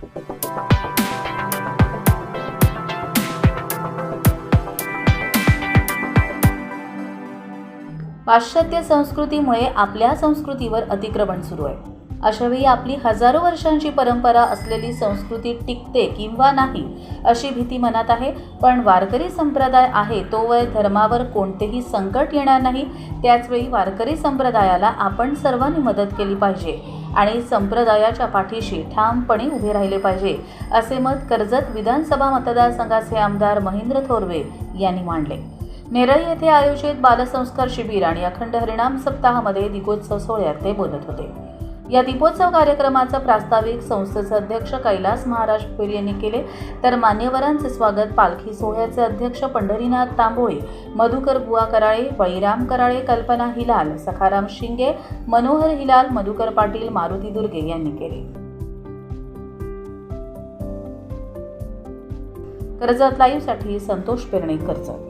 पाश्चात्य संस्कृतीमुळे आपल्या संस्कृतीवर अतिक्रमण सुरू आहे. अशावेळी आपली हजारो वर्षांची परंपरा असलेली संस्कृती टिकते किंवा नाही अशी भीती मनात आहे. पण वारकरी संप्रदाय आहे तोवर धर्मावर कोणतेही संकट येणार नाही. त्याचवेळी वारकरी संप्रदायाला आपण सर्वांनी मदत केली पाहिजे. आणि संप्रदायाच्या पाठीशी ठामपणे उभे राहिले पाहिजे असे मत कर्जत विधानसभा मतदारसंघाचे आमदार महेंद्र थोरवे यांनी मांडले. नेरळ येथे आयोजित बालसंस्कार शिबिर आणि अखंड हरिणाम सप्ताहामध्ये दीपोत्सव सोहळ्यात ते बोलत होते. या दीपोत्सव कार्यक्रमाचं प्रास्ताविक संस्थेचे अध्यक्ष कैलास महाराज पेर यांनी केले. तर मान्यवरांचे स्वागत पालखी सोहळ्याचे अध्यक्ष पंढरीनाथ तांबोळे मधुकर बुवा कराळे बळीराम कराळे कल्पना हिलाल सखाराम शिंगे मनोहर हिलाल मधुकर पाटील मारुती दुर्गे यांनी केले. कर्जत लाईव्हसाठी संतोष पेरणे कर्जत